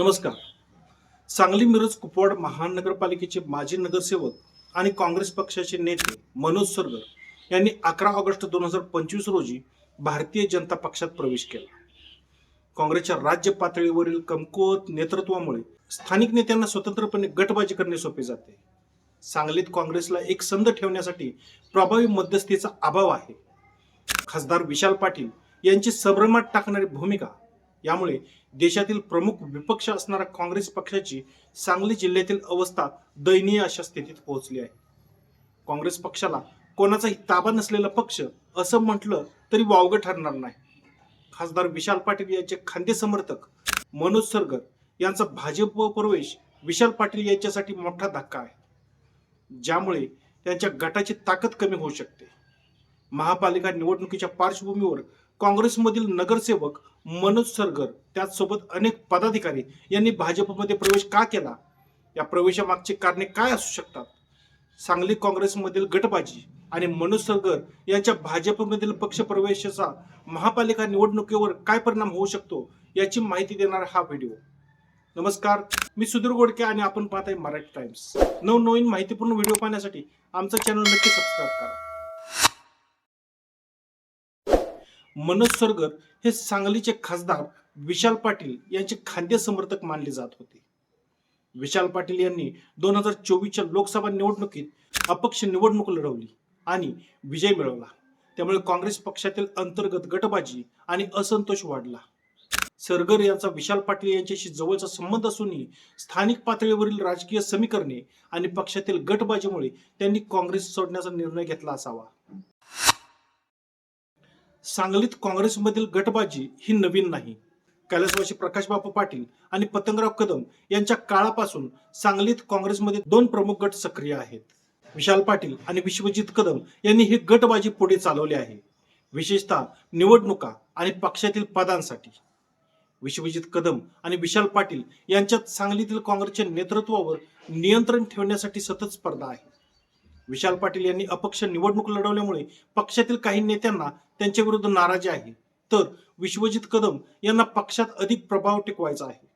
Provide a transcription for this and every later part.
नमस्कार. सांगली मिरज कुपवाड महानगरपालिकेचे माजी नगरसेवक आणि काँग्रेस पक्षाचे नेते मनोज सरगर यांनी अकरा ऑगस्ट दोन हजार पंचवीस रोजी भारतीय जनता पक्षात प्रवेश केला. काँग्रेसच्या राज्य पातळीवरील कमकुवत नेतृत्वामुळे स्थानिक नेत्यांना स्वतंत्रपणे गटबाजी करणे सोपे जाते. सांगलीत काँग्रेसला एक संध ठेवण्यासाठी प्रभावी मध्यस्थीचा अभाव आहे. खासदार विशाल पाटील यांची संभ्रमात टाकणारी भूमिका यामुळे देशातील प्रमुख विपक्ष असणारा काँग्रेस पक्षाची सांगली जिल्ह्यातील अवस्था दयनीय अशा स्थितीत पोहोचली आहे. काँग्रेस पक्षाला कोणाचाही ताबा नसलेला पक्ष असं म्हटलं तरी वावगं ठरणार नाही. खासदार विशाल पाटील यांचे खांदे समर्थक मनोज सरगर यांचा भाजप प्रवेश विशाल पाटील यांच्यासाठी मोठा धक्का आहे. ज्यामुळे त्यांच्या गटाची ताकद कमी होऊ शकते. महापालिका निवडणुकीच्या पार्श्वभूमीवर काँग्रेसमधील नगरसेवक मनोज सरगर त्याचसोबत अनेक पदाधिकारी यांनी भाजपमध्ये प्रवेश का केला? या प्रवेशामागची कारणे काय असू शकतात? सांगली काँग्रेसमधील गटबाजी आणि मनोज सरगर यांच्या भाजपमधील पक्ष प्रवेशाचा महापालिका निवडणुकीवर काय परिणाम होऊ शकतो याची माहिती देणारा हा व्हिडिओ. नमस्कार मी सुधीर गोडके आणि आपण पाहत आहे मराठी टाइम्स. नवनवीन माहितीपूर्ण व्हिडिओ पाहण्यासाठी आमचा चॅनल नक्की सबस्क्राईब करा. मनोज सरगर हे सांगलीचे खासदार विशाल पाटील यांचे खाद्य समर्थक मानले जात होते. विशाल पाटील यांनी दोन हजार चोवीसच्या लोकसभा निवडणुकीत अपक्ष निवडणूक लढवली आणि विजय मिळवला. त्यामुळे काँग्रेस पक्षातील अंतर्गत गटबाजी आणि असंतोष वाढला. सरगर यांचा विशाल पाटील यांच्याशी जवळचा संबंध असूनही स्थानिक पातळीवरील राजकीय समीकरणे आणि पक्षातील गटबाजीमुळे त्यांनी काँग्रेस सोडण्याचा निर्णय घेतला असावा. सांगलीत काँग्रेसमधील गटबाजी ही नवीन नाही. कैलासवासी प्रकाशबापू पाटील आणि पतंगराव कदम यांच्या काळापासून सांगलीत काँग्रेसमध्ये दोन प्रमुख गट सक्रिय आहेत. विशाल पाटील आणि विश्वजित कदम यांनी ही गटबाजी पुढे चालवली आहे. विशेषतः निवडणुका आणि पक्षातील पदांसाठी. विश्वजित कदम आणि विशाल पाटील यांच्यात सांगलीतील काँग्रेसच्या नेतृत्वावर नियंत्रण ठेवण्यासाठी सतत स्पर्धा आहे. विशाल पाटील यांनी अपक्ष निवडणूक लढवल्यामुळे पक्षातील काही नेत्यांना त्यांच्या विरुद्ध नाराजी आहे. तर विश्वजित कदम यांना पक्षात अधिक प्रभाव टिकवायचा आहे.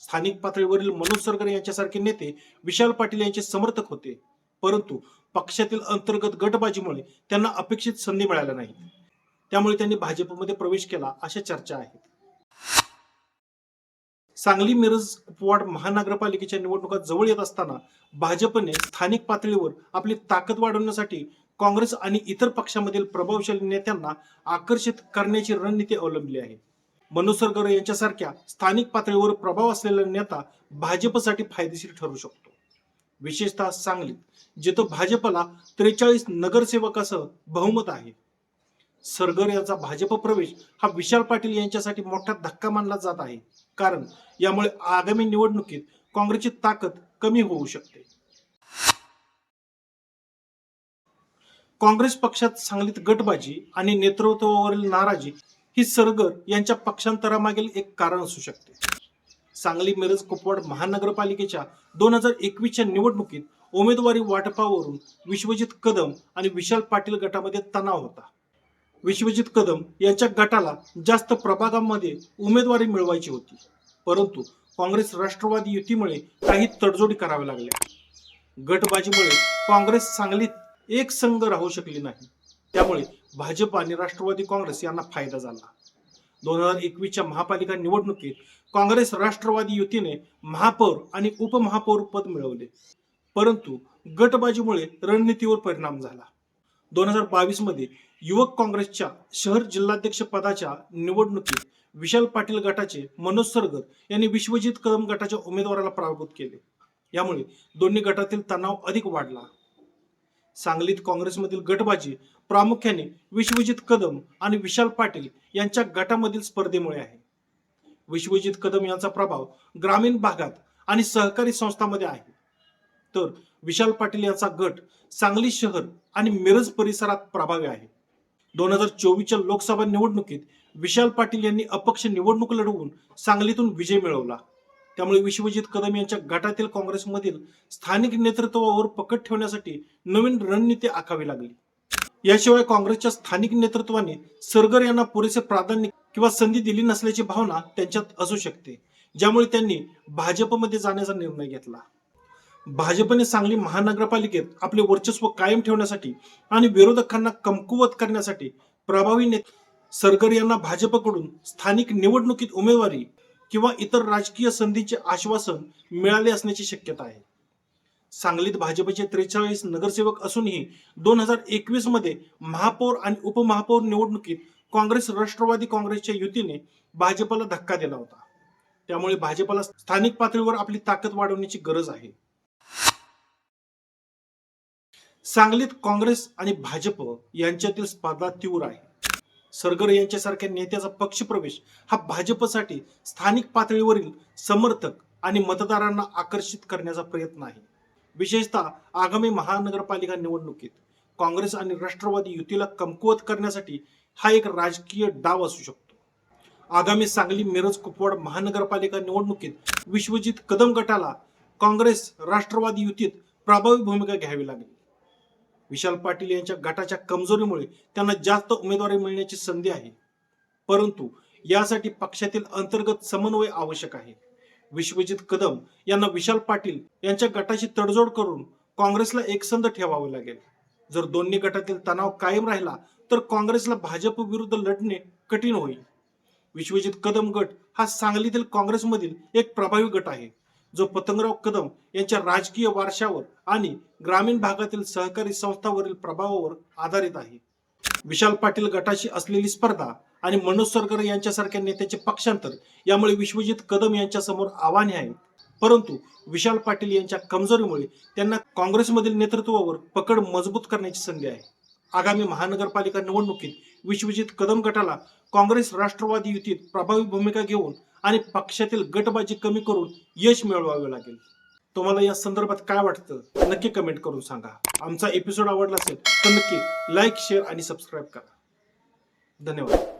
स्थानिक पातळीवरील मनोज सरगर यांच्यासारखे नेते विशाल पाटील यांचे समर्थक होते. परंतु पक्षातील अंतर्गत गटबाजीमुळे त्यांना अपेक्षित संधी मिळाल्या नाही त्यामुळे त्यांनी भाजपमध्ये प्रवेश केला अशा चर्चा आहेत. सांगली मिरज कुपवाड महानगरपालिकेच्या निवडणुका जवळ येत असताना भाजपने स्थानिक पातळीवर आपली ताकद वाढवण्यासाठी काँग्रेस आणि इतर पक्षामधील प्रभावशाली नेत्यांना आकर्षित करण्याची रणनीती अवलंबली आहे. मनोज यांच्यासारख्या स्थानिक पातळीवर प्रभाव असलेला नेता भाजपसाठी फायदेशीर ठरू शकतो. विशेषतः सांगलीत जिथं भाजपला त्रेचाळीस नगरसेवकासह बहुमत आहे. सरगर यांचा भाजप प्रवेश हा विशाल पाटील यांच्यासाठी मोठा धक्का मानला जात आहे. कारण यामुळे आगामी निवडणुकीत काँग्रेसची ताकद कमी होऊ शकते. काँग्रेस पक्षात सांगलीत गटबाजी आणि नेतृत्वावरील नाराजी ही सरगर यांच्या पक्षांतरामागील एक कारण असू शकते. सांगली मिरज कुपवाड महानगरपालिकेच्या दोन हजार एकवीसच्या निवडणुकीत उमेदवारी वाटपावरून विश्वजित कदम आणि विशाल पाटील गटामध्ये तणाव होता. विश्वजित कदम यांच्या गटाला जास्त प्रभागामध्ये उमेदवारी मिळवायची होती. परंतु काँग्रेस राष्ट्रवादी युतीमुळे काही तडजोडी कराव्या लागल्या. गटबाजीमुळे काँग्रेस सांगलीत एक संघ राहू शकली नाही. त्यामुळे भाजप आणि राष्ट्रवादी काँग्रेस यांना फायदा झाला. दोन हजार एकवीसच्या महापालिका निवडणुकीत काँग्रेस राष्ट्रवादी युतीने महापौर आणि उपमहापौर पद मिळवले. परंतु गटबाजीमुळे रणनीतीवर परिणाम झाला. दोन हजार बावीसमध्ये युवक काँग्रेसच्या शहर जिल्हाध्यक्ष पदाच्या निवडणुकीत विशाल पाटील गटाचे मनोज सरगर यांनी विश्वजित कदम गटाच्या उमेदवाराला पराभूत केले. यामुळे दोन्ही गटातील तणाव अधिक वाढला. सांगलीत काँग्रेसमधील गटबाजी प्रामुख्याने विश्वजित कदम आणि विशाल पाटील यांच्या गटामधील स्पर्धेमुळे आहे. विश्वजित कदम यांचा प्रभाव ग्रामीण भागात आणि सहकारी संस्थांमध्ये आहे. तर विशाल पाटील यांचा गट सांगली शहर आणि मिरज परिसरात प्रभावी आहे. दोन हजार चोवीसच्या लोकसभा निवडणुकीत विशाल पाटील यांनी अपक्ष निवडणूक लढवून सांगलीतून विजय मिळवला. त्यामुळे विश्वजित कदम यांच्या गटातील काँग्रेसमधील स्थानिक नेतृत्वावर पकड ठेवण्यासाठी नवीन रणनीती आखावी लागली. याशिवाय काँग्रेसच्या स्थानिक नेतृत्वाने सरगर यांना पुरेसे प्राधान्य किंवा संधी दिली नसल्याची भावना त्यांच्यात असू शकते ज्यामुळे त्यांनी भाजपमध्ये जाण्याचा निर्णय घेतला. भाजपने सांगली महानगरपालिकेत आपले वर्चस्व कायम ठेवण्यासाठी आणि विरोधकांना कमकुवत करण्यासाठी प्रभावी नेते सरगर यांना भाजपकडून स्थानिक निवडणुकीत उमेदवारी किंवा इतर राजकीय संधीचे आश्वासन मिळाले असण्याची शक्यता आहे. सांगलीत भाजपचे त्रेचाळीस नगरसेवक असूनही दोन हजार एकवीसमध्ये महापौर आणि उपमहापौर निवडणुकीत काँग्रेस राष्ट्रवादी काँग्रेसच्या युतीने भाजपला धक्का दिला होता. त्यामुळे भाजपला स्थानिक पातळीवर आपली ताकद वाढवण्याची गरज आहे. सांगलीत काँग्रेस आणि भाजप यांच्यातील स्पर्धा तीव्र आहे. सरगर यांच्यासारख्या नेत्याचा पक्षप्रवेश हा भाजपसाठी स्थानिक पातळीवरील समर्थक आणि मतदारांना आकर्षित करण्याचा प्रयत्न आहे. विशेषतः आगामी महानगरपालिका निवडणुकीत काँग्रेस आणि राष्ट्रवादी युतीला कमकुवत करण्यासाठी हा एक राजकीय डाव असू शकतो. आगामी सांगली मिरज कुपवाड महानगरपालिका निवडणुकीत विश्वजित कदम गटाला काँग्रेस राष्ट्रवादी युतीत प्रभावी भूमिका घ्यावी लागली. विशाल पाटील यांच्या गटाच्या कमजोरीमुळे त्यांना जास्त उमेदवारी मिळण्याची संधी आहे. परंतु यासाठी पक्षातील अंतर्गत समन्वय आवश्यक आहे. विश्वजित कदम यांना विशाल पाटील यांच्या गटाशी तडजोड करून काँग्रेसला एकसंध ठेवावे लागेल. जर दोन्ही गटातील तणाव कायम राहिला तर काँग्रेसला भाजप विरुद्ध लढणे कठीण होईल. विश्वजित कदम गट हा सांगलीतील काँग्रेसमधील एक प्रभावी गट आहे. जो पतंगराव कदम यांच्या राजकीय वारशावर आणि ग्रामीण भागातील सहकारी संस्थावरील प्रभावावर आधारित आहे. विशाल पाटील गटाशी असलेली स्पर्धा आणि मनोज सरकार यांच्यासारख्या नेत्याचे पक्षांतर यामुळे विश्वजित कदम यांच्या समोर आव्हाने आहेत. परंतु विशाल पाटील यांच्या कमजोरीमुळे त्यांना काँग्रेसमधील नेतृत्वावर पकड मजबूत करण्याची संधी आहे. आगामी महानगरपालिका निवडणुकीत विश्वजित कदम गटाला काँग्रेस राष्ट्रवादी युतीत प्रभावी भूमिका घेऊन आणि पक्षातील गटबाजी कमी करून यश मिळवावे लागेल. तुम्हाला या संदर्भात काय वाटतं? नक्की कमेंट करून सांगा. आमचा एपिसोड आवडला असेल तर नक्की लाईक शेअर आणि सबस्क्राईब करा. धन्यवाद.